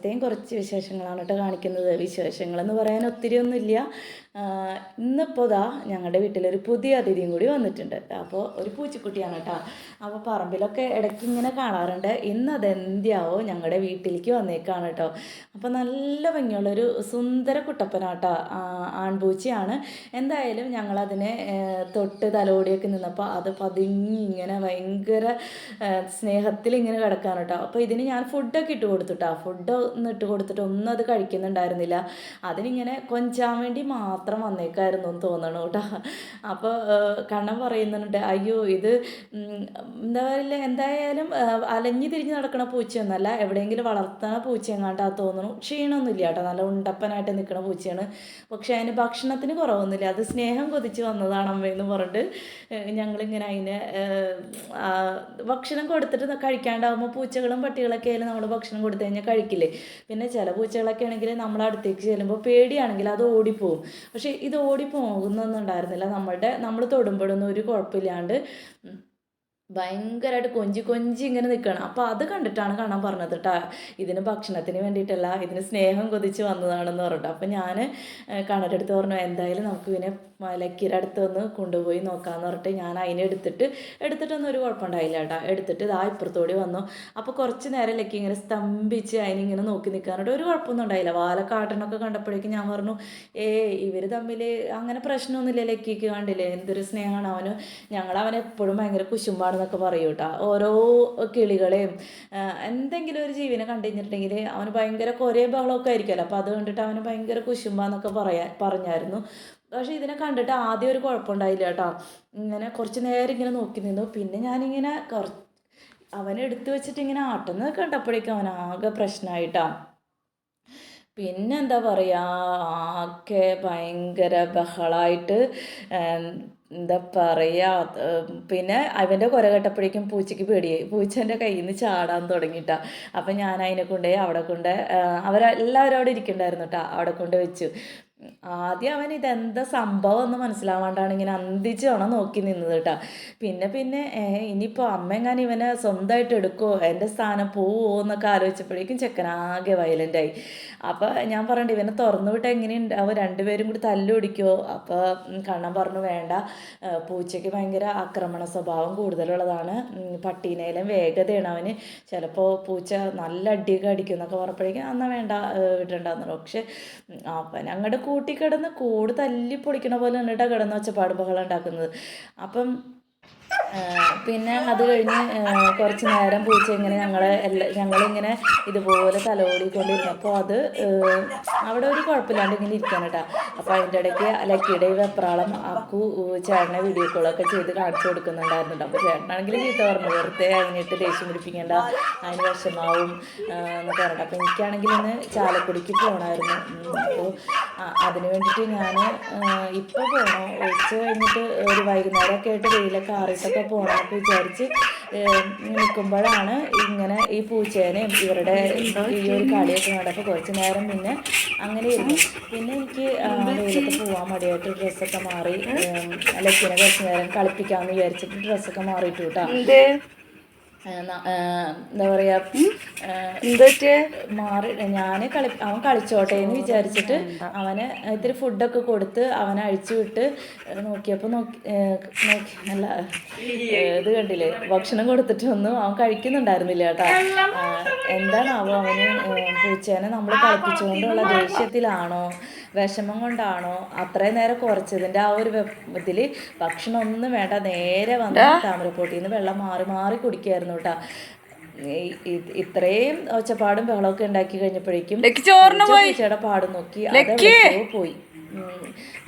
ഞായറാഴ്ചത്തെയും കുറച്ച് വിശേഷങ്ങളാണ് കേട്ടോ കാണിക്കുന്നത്. വിശേഷങ്ങളെന്ന് പറയാൻ ഒത്തിരി ഒന്നുമില്ല ഇന്നിപ്പോൾ ഇതാ ഞങ്ങളുടെ വീട്ടിലൊരു പുതിയ അതിഥിയും കൂടി വന്നിട്ടുണ്ട്. അപ്പോൾ ഒരു പൂച്ചക്കുട്ടിയാണ് കേട്ടോ. അപ്പോൾ പറമ്പിലൊക്കെ ഇടയ്ക്ക് ഇങ്ങനെ കാണാറുണ്ട്. ഇന്ന് അതെന്തിയാവോ ഞങ്ങളുടെ വീട്ടിലേക്ക് വന്നേക്കാണ് കേട്ടോ. അപ്പോൾ നല്ല ഭംഗിയുള്ളൊരു സുന്ദര കുട്ടപ്പനാട്ടോ ആൺപൂച്ചയാണ്. എന്തായാലും ഞങ്ങളതിനെ തൊട്ട് തലോടിയൊക്കെ നിന്നപ്പോൾ അത് പതുങ്ങി ഇങ്ങനെ ഭയങ്കര സ്നേഹത്തിൽ ഇങ്ങനെ കിടക്കാണ് കേട്ടോ. അപ്പോൾ ഇതിന് ഞാൻ ഫുഡൊക്കെ ഇട്ട് കൊടുത്തുട്ടോ ഫുഡ് ഒന്ന് ഇട്ട് കൊടുത്തിട്ട് ഒന്നും അത് കഴിക്കുന്നുണ്ടായിരുന്നില്ല. അതിനിങ്ങനെ കൊഞ്ചാൻ വേണ്ടി മാത്രം വന്നേക്കായിരുന്നു എന്ന് തോന്നണു കേട്ടോ. അപ്പോൾ കണ്ണൻ പറയുന്നുണ്ട് അയ്യോ ഇത് എന്താ പറയുക എന്തായാലും അലഞ്ഞു തിരിഞ്ഞ് നടക്കണ പൂച്ചയൊന്നല്ല എവിടെയെങ്കിലും വളർത്തണ പൂച്ചയെങ്ങാണ്ടാ തോന്നുന്നു ക്ഷീണമൊന്നുമില്ല കേട്ടോ നല്ല ഉണ്ടപ്പനായിട്ട് നിൽക്കുന്ന പൂച്ചയാണ്. പക്ഷേ അതിന് ഭക്ഷണത്തിന് കുറവൊന്നുമില്ല. അത് സ്നേഹം കൊതിച്ച് വന്നതാണ് അമ്മയെന്ന് പറഞ്ഞിട്ട് ഞങ്ങളിങ്ങനെ അതിനെ ഭക്ഷണം കൊടുത്തിട്ട് കഴിക്കാണ്ടാവുമ്പോൾ പൂച്ചകളും പട്ടികളൊക്കെ ആയാലും നമ്മൾ ഭക്ഷണം കൊടുത്തു കഴിഞ്ഞാൽ കഴിക്കില്ലേ? പിന്നെ ചില പൂച്ചകളൊക്കെ ആണെങ്കിൽ നമ്മൾ അടുത്തേക്ക് ചെല്ലുമ്പോൾ പേടിയാണെങ്കിൽ അത് ഓടിപ്പോവും. പക്ഷേ ഇത് ഓടിപ്പോകുന്നൊന്നും ഉണ്ടായിരുന്നില്ല നമ്മളുടെ നമ്മൾ തൊടുമ്പോഴൊന്നും ഒരു കുഴപ്പമില്ലാണ്ട് ഭയങ്കരമായിട്ട് കൊഞ്ചി കൊഞ്ചി ഇങ്ങനെ നിൽക്കണം അപ്പോൾ അത് കണ്ടിട്ടാണ് കാണാൻ പറഞ്ഞത് കേട്ടോ ഇതിന് ഭക്ഷണത്തിന് വേണ്ടിയിട്ടല്ല ഇതിന് സ്നേഹം കൊതിച്ച് വന്നതാണെന്ന് പറഞ്ഞിട്ട്. അപ്പോൾ ഞാൻ അടുത്ത് പറഞ്ഞു എന്തായാലും നമുക്ക് പിന്നെ ലക്കിയുടെ അടുത്ത് ഒന്ന് കൊണ്ടുപോയി നോക്കാമെന്ന് പറഞ്ഞിട്ട് ഞാൻ അതിനെ എടുത്തിട്ട് എടുത്തിട്ടൊന്നും ഒരു കുഴപ്പമുണ്ടായില്ല കേട്ടോ എടുത്തിട്ട് ഇതാ ഇപ്പുറത്തോടി വന്നു. അപ്പോൾ കുറച്ച് നേരം ലക്കി ഇങ്ങനെ സ്തംഭിച്ച് അതിനിങ്ങനെ നോക്കി നിൽക്കാനായിട്ട് ഒരു കുഴപ്പമൊന്നും ഉണ്ടായില്ല. വാലക്കാട്ടനൊക്കെ കണ്ടപ്പോഴേക്കും ഞാൻ പറഞ്ഞു ഏ ഇവർ തമ്മിൽ അങ്ങനെ പ്രശ്നമൊന്നുമില്ല ലക്കിക്ക് കണ്ടില്ലേ? എന്തൊരു സ്നേഹമാണ് അവന്. ഞങ്ങൾ അവനെ എപ്പോഴും ഭയങ്കര കുശുമ്പാണെന്നൊക്കെ പറയും കേട്ടോ ഓരോ കിളികളെയും എന്തെങ്കിലും ഒരു ജീവിനെ കണ്ടുകഴിഞ്ഞിട്ടുണ്ടെങ്കിൽ അവന് ഭയങ്കര കുറേ ബഹളമൊക്കെ ആയിരിക്കുമല്ലോ അപ്പോൾ അത് കണ്ടിട്ട് അവന് ഭയങ്കര കുശുമ്പ എന്നൊക്കെ പറയാ പറഞ്ഞായിരുന്നു. പക്ഷേ ഇതിനെ കണ്ടിട്ട് ആദ്യം ഒരു കുഴപ്പമുണ്ടായില്ല കേട്ടോ ഇങ്ങനെ കുറച്ച് നേരം ഇങ്ങനെ നോക്കി നിന്നു. പിന്നെ ഞാനിങ്ങനെ കുറച്ച് അവനെ എടുത്തു വെച്ചിട്ട് ഇങ്ങനെ ആട്ടുന്നത് കണ്ടപ്പോഴേക്കും അവൻ ആകെ പ്രശ്നമായിട്ടാ പിന്നെന്താ പറയുക ആകെ ഭയങ്കര ബഹളമായിട്ട് എന്താ പറയാ പിന്നെ അവന്റെ കുര കേട്ടപ്പോഴേക്കും പൂച്ചയ്ക്ക് പേടിയായി പൂച്ചേന്റെ കയ്യിൽ നിന്ന് ചാടാൻ തുടങ്ങിയിട്ടാ അപ്പം ഞാൻ അതിനെ കൊണ്ടേ അവിടെ കൊണ്ട് അവരെല്ലാവരും അവിടെ ഇരിക്കണ്ടായിരുന്നു കേട്ടോ അവിടെ കൊണ്ട് വെച്ചു. ആദ്യം അവൻ ഇതെന്താ സംഭവം എന്ന് മനസ്സിലാവാണ്ടാണ് ഇങ്ങനെ അന്തിച്ച് വേണം നോക്കി നിന്നത് കേട്ടോ പിന്നെ പിന്നെ ഇനിയിപ്പോൾ അമ്മ എങ്ങാനും ഇവനെ സ്വന്തമായിട്ട് എടുക്കുമോ എന്റെ സ്ഥാനം പോവുമോ എന്നൊക്കെ ആലോചിച്ചപ്പോഴേക്കും ചെക്കനാകെ വയലന്റായി അപ്പോൾ ഞാൻ പറഞ്ഞിട്ട് ഇവനെ തുറന്നു വിട്ടാൽ എങ്ങനെയുണ്ട്? അവ രണ്ടുപേരും കൂടി തല്ലുപിടിക്കുമോ അപ്പോൾ കണ്ണൻ പറഞ്ഞു വേണ്ട. പൂച്ചയ്ക്ക് ഭയങ്കര ആക്രമണ സ്വഭാവം കൂടുതലുള്ളതാണ്. പട്ടീനേലും വേഗതയാണ് അവന്. ചിലപ്പോൾ പൂച്ച നല്ല അടിയൊക്കെ അടിക്കും എന്നൊക്കെ പറഞ്ഞപ്പോഴേക്കും എന്നാൽ വേണ്ട വിടണ്ടെന്ന് പക്ഷെ അവൻ അങ്ങോട്ട് കൂട്ടിക്കിടന്ന് കൂട് തല്ലി പൊളിക്കണ പോലെ നിന്നിട്ടാണ് കിടന്ന് വെച്ച ബഹളം ഉണ്ടാക്കുന്നത്. അപ്പം പിന്നെ അത് കഴിഞ്ഞ് കുറച്ച് നേരം പൂച്ച ഇങ്ങനെ ഞങ്ങളെ എല്ലാ ഞങ്ങളിങ്ങനെ ഇതുപോലെ തലോടിക്കൊണ്ടിരുന്നപ്പോൾ അത് അവിടെ ഒരു കുഴപ്പമില്ലാണ്ട് ഇങ്ങനെ ഇരിക്കാൻ കേട്ടോ. അപ്പോൾ അതിന്റെ ഇടയ്ക്ക് ലക്കിയുടെ വെപ്രാളം അക്കു ചേട്ടനെ വീഡിയോ കോളൊക്കെ ചെയ്ത് കാണിച്ചു കൊടുക്കുന്നുണ്ടായിരുന്നു കേട്ടോ അപ്പോൾ ചേട്ടനാണെങ്കിൽ ചീത്ത പറഞ്ഞു വെറുതെ അതിനിട്ട് ദേഷ്യം പിടിപ്പിക്കേണ്ട അതിന് വിഷമാവും എന്ന് പറഞ്ഞിട്ട്. അപ്പോൾ എനിക്കാണെങ്കിൽ ഇന്ന് ചാലക്കുടിക്ക് പോകണമായിരുന്നു അപ്പോൾ അതിന് വേണ്ടിയിട്ട് ഞാൻ ഇപ്പോൾ പോകണം ഉച്ച കഴിഞ്ഞിട്ട് ഒരു വൈകുന്നേരമൊക്കെ ആയിട്ട് വെയിലൊക്കെ ആറിയിട്ടൊക്കെ പോകണമെന്നൊക്കെ വിചാരിച്ച് നിൽക്കുമ്പോഴാണ് ഇങ്ങനെ ഈ പൂച്ചേനെയും ഇവരുടെ ഈ ഒരു കളിയൊക്കെ കണ്ടപ്പോൾ കുറച്ച് നേരം പിന്നെ അങ്ങനെ ഇരുന്നു. പിന്നെ എനിക്ക് വീട്ടിൽ പോകാൻ മടിയായിട്ട് ഡ്രസ്സൊക്കെ മാറി ലക്കിനെ കുറച്ച് നേരം കളിപ്പിക്കാമെന്ന് വിചാരിച്ചിട്ട് ഡ്രസ്സൊക്കെ മാറിയിട്ടു കേട്ടോ എന്തേ ആ, ന- ആ, എന്താ പറയാ ആ, മാറി ഞാൻ കളി അവൻ കളിച്ചോട്ടെ എന്ന് വിചാരിച്ചിട്ട് അവന് ഇത്തിരി ഫുഡൊക്കെ കൊടുത്ത് അവനെ അഴിച്ചു വിട്ട് നോക്കിയപ്പോൾ നോക്കി നല്ല നോക്കി അല്ല ഇത് കണ്ടില്ലേ? ഭക്ഷണം കൊടുത്തിട്ടൊന്നും അവൻ കഴിക്കുന്നുണ്ടായിരുന്നില്ല കേട്ടോ. എന്താണാവോ അവന് പൂച്ചേനെ നമ്മൾ കളിപ്പിച്ചുകൊണ്ടുള്ള ദേഷ്യത്തിലാണോ? വിഷമം കൊണ്ടാണോ അത്രയും നേരം കുറച്ചതിന്റെ ആ ഒരു ഇതിൽ ഭക്ഷണം ഒന്നും വേണ്ട നേരെ വന്ന് താമരപ്പൊട്ടിയിൽ നിന്ന് വെള്ളം മാറി മാറി കുടിക്കായിരുന്നു കേട്ടോ ഇത്രയും ഒച്ചപ്പാടും ബഹളമൊക്കെ ഉണ്ടാക്കി കഴിഞ്ഞപ്പോഴേക്കും പൂച്ചയുടെ പാട് നോക്കി. പോയി.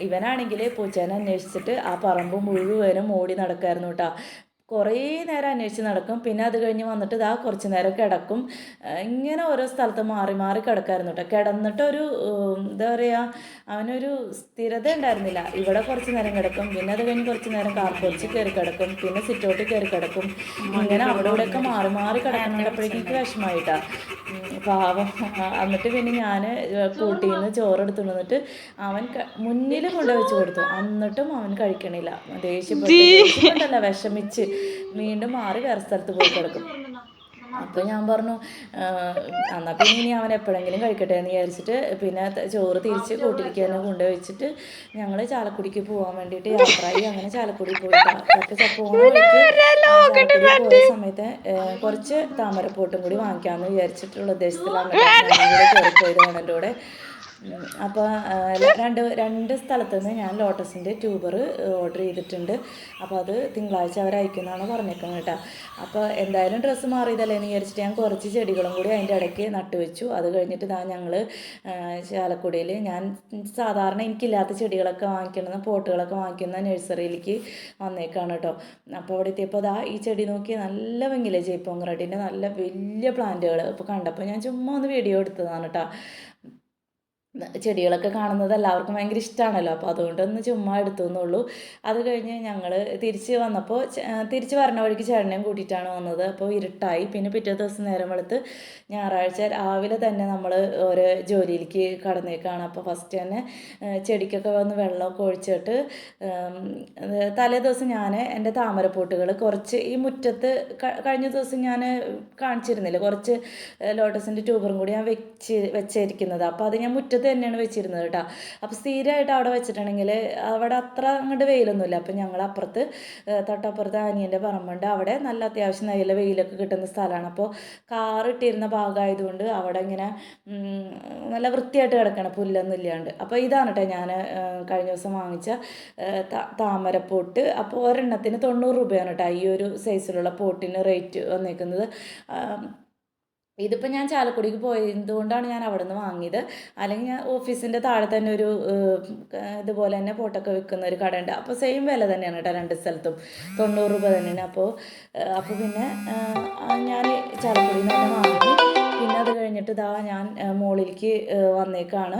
ഇവനാണെങ്കിൽ പൂച്ചേനെ അന്വേഷിച്ചിട്ട് ആ പറമ്പ് മുഴുവനും ഓടി നടക്കായിരുന്നു കേട്ടോ കുറേ നേരം അന്വേഷിച്ച് നടക്കും. പിന്നെ അത് കഴിഞ്ഞ് വന്നിട്ട് ഇതാ കുറച്ച് നേരം കിടക്കും. ഇങ്ങനെ ഓരോ സ്ഥലത്ത് മാറി മാറി കിടക്കായിരുന്നു കേട്ടോ കിടന്നിട്ടൊരു എന്താ പറയുക അവനൊരു സ്ഥിരത ഉണ്ടായിരുന്നില്ല. ഇവിടെ കുറച്ച് നേരം കിടക്കും. പിന്നെ അത് കഴിഞ്ഞ് കുറച്ച് നേരം കാർപ്പൊരിച്ച് കയറി കിടക്കും. പിന്നെ സിറ്റൗട്ടിൽ കയറി കിടക്കും. ഇങ്ങനെ അവിടെ ഇവിടെയൊക്കെ മാറി മാറി കിടക്കുന്നുണ്ടപ്പോഴേക്കും എനിക്ക് വിഷമമായിട്ടാ. പാവം. എന്നിട്ട് പിന്നെ ഞാൻ കൂട്ടിയിൽ നിന്ന് ചോറെടുത്തു നിന്നിട്ട് അവൻ മുന്നിൽ കൊണ്ടുവച്ച് കൊടുത്തു. എന്നിട്ടും അവൻ കഴിക്കണില്ല. ദേഷ്യപ്പെട്ട്. വിഷമിച്ച്. വീണ്ടും മാറി വേറെ സ്ഥലത്ത് പോയി കിടക്കും. അപ്പോൾ ഞാൻ പറഞ്ഞു എന്നാൽ പിന്നെ ഇനി അവൻ എപ്പോഴെങ്കിലും കഴിക്കട്ടെ എന്ന് വിചാരിച്ചിട്ട് പിന്നെ ചോറ് തിരിച്ച് കൂട്ടിലേക്ക് കൊണ്ടുവച്ചിട്ട് ഞങ്ങൾ ചാലക്കുടിക്ക് പോകാൻ വേണ്ടിയിട്ട് യാത്രയായി. അങ്ങനെ ചാലക്കുടി പോയിട്ട് പക്ഷേ പോണ വഴിക്ക് പോയ സമയത്ത് കുറച്ച് താമരപ്പോട്ടും കൂടി വാങ്ങിക്കാമെന്ന് വിചാരിച്ചിട്ടുള്ള ഉദ്ദേശത്തിലാണ് കയറിപ്പോയത് അവന്റെ കൂടെ. അപ്പോൾ രണ്ട് രണ്ട് സ്ഥലത്തു നിന്ന് ഞാൻ ലോട്ടസിന്റെ ട്യൂബർ ഓർഡർ ചെയ്തിട്ടുണ്ട്. അപ്പോൾ അത് തിങ്കളാഴ്ച അവർ അയക്കുന്നതാണ് പറഞ്ഞേക്കുന്നത് കേട്ടോ. അപ്പോൾ എന്തായാലും ഡ്രസ്സ് മാറിയതല്ലേ എന്ന് വിചാരിച്ചിട്ട് ഞാൻ കുറച്ച് ചെടികളും കൂടി അതിന്റെ ഇടയ്ക്ക് നട്ടുവെച്ചു. അത് കഴിഞ്ഞിട്ട് ഇതാ ഞങ്ങൾ ചാലക്കുടിയിൽ ഞാൻ സാധാരണ എനിക്കില്ലാത്ത ചെടികളൊക്കെ വാങ്ങിക്കുന്ന പോട്ടുകളൊക്കെ വാങ്ങിക്കുന്ന നഴ്സറിയിലേക്ക് വന്നേക്കാണ് കേട്ടോ. അപ്പോൾ അവിടെ എത്തിയപ്പോൾ ദാ ഈ ചെടി നോക്കി നല്ല ഭംഗിയിലെ ജയ്പോങ് റെഡിന്റെ നല്ല വലിയ പ്ലാന്റുകൾ അപ്പോൾ കണ്ടപ്പോൾ ഞാൻ ചുമ്മാ ഒന്ന് വീഡിയോ എടുത്തതാണ് കേട്ടോ. ചെടികളൊക്കെ കാണുന്നത് എല്ലാവർക്കും ഭയങ്കര ഇഷ്ടമാണല്ലോ അപ്പോൾ അതുകൊണ്ടൊന്ന് ചുമ്മാ എടുത്തു എന്നുള്ളൂ അത് കഴിഞ്ഞ് ഞങ്ങൾ തിരിച്ച് വന്നപ്പോൾ തിരിച്ച് വരണ വഴിക്ക് ചേട്ടനെയും കൂട്ടിയിട്ടാണ് വന്നത്. അപ്പോൾ ഇരുട്ടായി. പിന്നെ പിറ്റേ ദിവസം നേരം വെളുത്ത് ഞായറാഴ്ച രാവിലെ തന്നെ നമ്മൾ ഓരോ ജോലിയിലേക്ക് കടന്നേക്കാണ്. അപ്പോൾ ഫസ്റ്റ് തന്നെ ചെടിക്കൊക്കെ വന്ന് വെള്ളമൊക്കെ ഒഴിച്ചിട്ട് തലേ ദിവസം ഞാൻ എന്റെ താമരപ്പൂട്ടുകൾ കുറച്ച് ഈ മുറ്റത്ത് കഴിഞ്ഞ ദിവസം ഞാൻ കാണിച്ചിരുന്നില്ല. കുറച്ച് ലോട്ടസിന്റെ ട്യൂബറും കൂടി ഞാൻ വെച്ച് വെച്ചിരിക്കുന്നത്. അപ്പോൾ അത് ഞാൻ മുറ്റത്ത് തന്നെയാണ് വെച്ചിരുന്നത് കേട്ടോ അപ്പോൾ സ്ഥിരമായിട്ട് അവിടെ വെച്ചിട്ടുണ്ടെങ്കിൽ അവിടെ അത്ര അങ്ങോട്ട് വെയിലൊന്നുമില്ല. അപ്പോൾ ഞങ്ങൾ അപ്പുറത്ത് തൊട്ടപ്പുറത്ത് അനിയന്റെ പറമ്പുണ്ട്. അവിടെ നല്ല അത്യാവശ്യം നല്ല വെയിലൊക്കെ കിട്ടുന്ന സ്ഥലമാണ്. അപ്പോൾ കാർ ഇട്ടിരുന്ന ഭാഗമായതുകൊണ്ട് അവിടെ ഇങ്ങനെ നല്ല വൃത്തിയായിട്ട് കിടക്കണം പുല്ലൊന്നും ഇല്ലാണ്ട്. അപ്പോൾ ഇതാണ് കേട്ടോ ഞാൻ കഴിഞ്ഞ ദിവസം വാങ്ങിച്ച താമര പോട്ട്. അപ്പോൾ ഒരെണ്ണത്തിന് തൊണ്ണൂറ് രൂപയാണ് കേട്ടോ ഈ ഒരു സൈസിലുള്ള പോട്ടിന് റേറ്റ് വന്നേക്കുന്നത്. ഇതിപ്പോൾ ഞാൻ ചാലക്കുടിക്ക് പോയതുകൊണ്ടാണ് ഞാൻ അവിടെ നിന്ന് വാങ്ങിയത്. അല്ലെങ്കിൽ ഞാൻ ഓഫീസിന്റെ താഴെ തന്നെ ഒരു ഇതുപോലെ തന്നെ പോട്ടൊക്കെ വിൽക്കുന്ന ഒരു കടയുണ്ട്. അപ്പോൾ സെയിം വില തന്നെയാണ് കേട്ടോ രണ്ട് സ്ഥലത്തും. തൊണ്ണൂറ് രൂപ തന്നെയാണ്. അപ്പോൾ അപ്പോൾ പിന്നെ ഞാൻ ചാലക്കുടിയിൽ നിന്ന് വാങ്ങി. കഴിഞ്ഞിട്ട് ഇതാ ഞാൻ മുകളിലേക്ക് വന്നേക്കാണ്.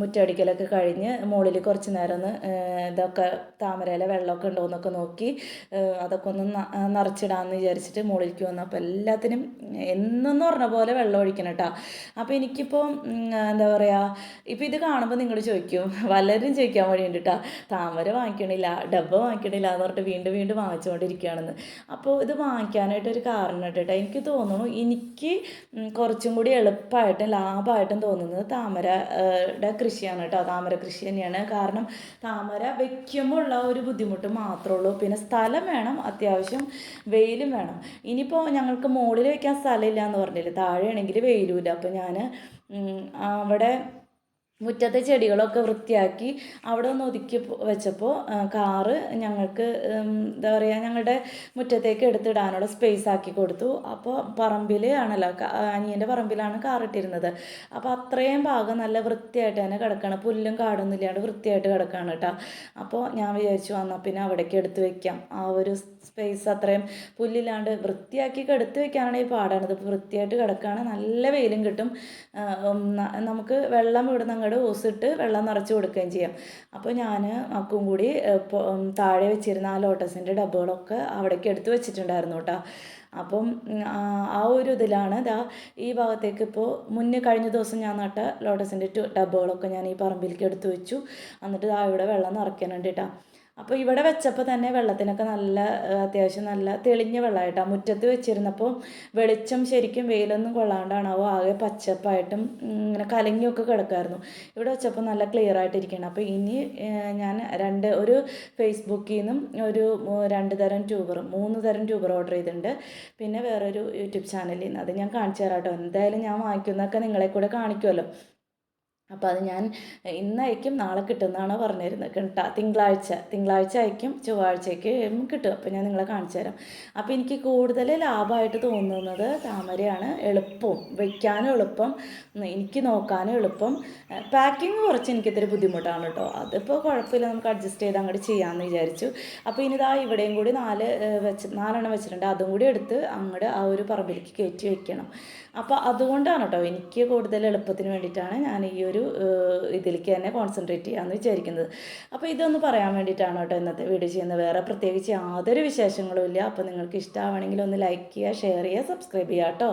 മുറ്റടിക്കലൊക്കെ കഴിഞ്ഞ് മുകളിൽ കുറച്ച് നേരം ഒന്ന് ഇതൊക്കെ താമരയിലെ വെള്ളമൊക്കെ ഉണ്ടോ എന്നൊക്കെ നോക്കി അതൊക്കെ ഒന്ന് നിറച്ചിടാമെന്ന് വിചാരിച്ചിട്ട് മുകളിലേക്ക് വന്നു. അപ്പോൾ എല്ലാത്തിനും എന്നെന്ന് പറഞ്ഞ പോലെ വെള്ളം ഒഴിക്കണം കേട്ടോ അപ്പോൾ എനിക്കിപ്പോൾ എന്താ പറയുക ഇപ്പോൾ ഇത് കാണുമ്പോൾ നിങ്ങൾ ചോദിക്കും പലരും ചോദിക്കാൻ വേണ്ടിയിട്ട് കേട്ടോ താമര വാങ്ങിക്കണില്ല ഡബ്ബ വാങ്ങിക്കണില്ല എന്ന് പറഞ്ഞിട്ട് വീണ്ടും വീണ്ടും വാങ്ങിച്ചുകൊണ്ടിരിക്കുകയാണെന്ന് അപ്പോൾ ഇത് വാങ്ങിക്കാനായിട്ടൊരു കാരണം കേട്ടോ എനിക്ക് തോന്നുന്നു എനിക്ക് കുറച്ചും കൂടി എളുപ്പമായിട്ടും ലാഭമായിട്ടും തോന്നുന്നത് താമരയുടെ കൃഷിയാണ് കേട്ടോ. താമര കൃഷി തന്നെയാണ്. കാരണം താമര വെക്കുമ്പോൾ ഉള്ള ഒരു ബുദ്ധിമുട്ട് മാത്രമേ ഉള്ളൂ. പിന്നെ സ്ഥലം വേണം അത്യാവശ്യം വെയിലും വേണം. ഇനിയിപ്പോൾ ഞങ്ങൾക്ക് മുകളിൽ വയ്ക്കാൻ സ്ഥലമില്ല എന്ന് പറഞ്ഞില്ലേ? താഴെയാണെങ്കിൽ വെയിലുമില്ല അപ്പോൾ ഞാൻ അവിടെ മുറ്റത്തെ ചെടികളൊക്കെ വൃത്തിയാക്കി അവിടെ ഒന്ന് ഒതുക്കി വെച്ചപ്പോൾ കാറ് ഞങ്ങൾക്ക് എന്താ പറയുക ഞങ്ങളുടെ മുറ്റത്തേക്ക് എടുത്തിടാനുള്ള സ്പേസ് ആക്കി കൊടുത്തു. അപ്പോൾ പറമ്പിൽ ആണല്ലോ അനിയന്റെ പറമ്പിലാണ് കാർ ഇട്ടിരുന്നത്. അപ്പോൾ അത്രയും ഭാഗം നല്ല വൃത്തിയായിട്ട് തന്നെ കിടക്കണം. പുല്ലും കാടൊന്നും ഇല്ലാണ്ട് വൃത്തിയായിട്ട് കിടക്കുകയാണ് കേട്ടോ. അപ്പോൾ ഞാൻ വിചാരിച്ചു വന്നാൽ പിന്നെ അവിടേക്ക് എടുത്ത് വെക്കാം. ആ ഒരു സ്പേസ് അത്രയും പുല്ലില്ലാണ്ട് വൃത്തിയാക്കി എടുത്ത് വെക്കാനാണ് ഈ പാടാണത്. അപ്പോൾ വൃത്തിയായിട്ട് കിടക്കുകയാണ് നല്ല വെയിലും കിട്ടും. ആ, നമുക്ക് വെള്ളം ഇവിടുന്ന് അങ്ങോട്ട് ഓസിട്ട് വെള്ളം നിറച്ച് കൊടുക്കുകയും ചെയ്യാം. അപ്പോൾ ഞാൻ അക്കും കൂടി താഴെ വെച്ചിരുന്ന ആ ലോട്ടസിന്റെ ഡബ്ബുകളൊക്കെ അവിടേക്ക് എടുത്ത് വെച്ചിട്ടുണ്ടായിരുന്നു കേട്ടോ. അപ്പം ആ ആ ഒരു ഇതിലാണ് ദാ ഈ ഭാഗത്തേക്ക് ഇപ്പോൾ മുന്നേ കഴിഞ്ഞ ദിവസം ഞാൻ നട്ട ലോട്ടസിന്റെ ഡബ്ബുകളൊക്കെ ഞാൻ ഈ പറമ്പിലേക്ക് എടുത്ത് വെച്ചു. എന്നിട്ട് ദാ ഇവിടെ വെള്ളം നിറയ്ക്കാനുണ്ട് കേട്ടോ അപ്പോൾ ഇവിടെ വെച്ചപ്പോൾ തന്നെ വെള്ളത്തിനൊക്കെ നല്ല അത്യാവശ്യം നല്ല തെളിഞ്ഞ വെള്ളമായിട്ടാണ് മുറ്റത്ത് വെച്ചിരുന്നപ്പോൾ വെളിച്ചം ശരിക്കും വെയിലൊന്നും കൊള്ളാണ്ടാണാവോ ആകെ പച്ചപ്പായിട്ടും ഇങ്ങനെ കലങ്ങിയൊക്കെ കിടക്കായിരുന്നു. ഇവിടെ വെച്ചപ്പോൾ നല്ല ക്ലിയർ ആയിട്ടിരിക്കണം അപ്പോൾ ഇനി ഞാൻ രണ്ട് ഒരു ഫേസ്ബുക്കിൽ നിന്നും ഒരു രണ്ട് തരം ട്യൂബർ മൂന്ന് തരം ട്യൂബർ ഓർഡർ ചെയ്തിട്ടുണ്ട്. പിന്നെ വേറൊരു യൂട്യൂബ് ചാനലിൽ നിന്ന്. അത് ഞാൻ കാണിച്ചു തരാം കേട്ടോ എന്തായാലും ഞാൻ വാങ്ങിക്കുന്നതൊക്കെ നിങ്ങളെ കൂടെ കാണിക്കുമല്ലോ അപ്പോൾ അത് ഞാൻ ഇന്നയക്കും നാളെ കിട്ടുമെന്നാണ് പറഞ്ഞിരുന്നത് കേട്ടോ. തിങ്കളാഴ്ച തിങ്കളാഴ്ച അയക്കും ചൊവ്വാഴ്ചയ്ക്ക് കിട്ടും. അപ്പോൾ ഞാൻ നിങ്ങളെ കാണിച്ചു തരാം. അപ്പോൾ എനിക്ക് കൂടുതൽ ലാഭമായിട്ട് തോന്നുന്നത് താമരയാണ്. എളുപ്പവും വയ്ക്കാനും എളുപ്പം എനിക്ക് നോക്കാനും എളുപ്പം. പാക്കിങ് കുറച്ച് എനിക്ക് ഇത്തിരി ബുദ്ധിമുട്ടാണ് കേട്ടോ. അതിപ്പോൾ കുഴപ്പമില്ല നമുക്ക് അഡ്ജസ്റ്റ് ചെയ്ത് അങ്ങോട്ട് ചെയ്യാമെന്ന് വിചാരിച്ചു. അപ്പോൾ ഇനി ഇതാ ഇവിടെയും കൂടി നാല് വെച്ച് നാലെണ്ണം വെച്ചിട്ടുണ്ട്. അതും കൂടി എടുത്ത് അങ്ങോട്ട് ആ ഒരു പറമ്പിലേക്ക് കയറ്റി വെക്കണം. അപ്പോൾ അതുകൊണ്ടാണ് കേട്ടോ എനിക്ക് കൂടുതൽ എളുപ്പത്തിന് വേണ്ടിയിട്ടാണ് ഞാൻ ഈ ഒരു ഏഹ്, ഇതിലേക്ക് തന്നെ കോൺസെൻട്രേറ്റ് ചെയ്യാമെന്ന് വിചാരിക്കുന്നത്. അപ്പോൾ ഇതൊന്ന് പറയാൻ വേണ്ടിയിട്ടാണ് കേട്ടോ ഇന്നത്തെ വീഡിയോ ചെയ്യുന്നത്. വേറെ പ്രത്യേകിച്ച് യാതൊരു വിശേഷങ്ങളും ഇല്ല. അപ്പോൾ നിങ്ങൾക്ക് ഇഷ്ടമാണെങ്കിൽ ഒന്ന് ലൈക്ക് ചെയ്യുക ഷെയർ ചെയ്യുക സബ്സ്ക്രൈബ് ചെയ്യുക കേട്ടോ.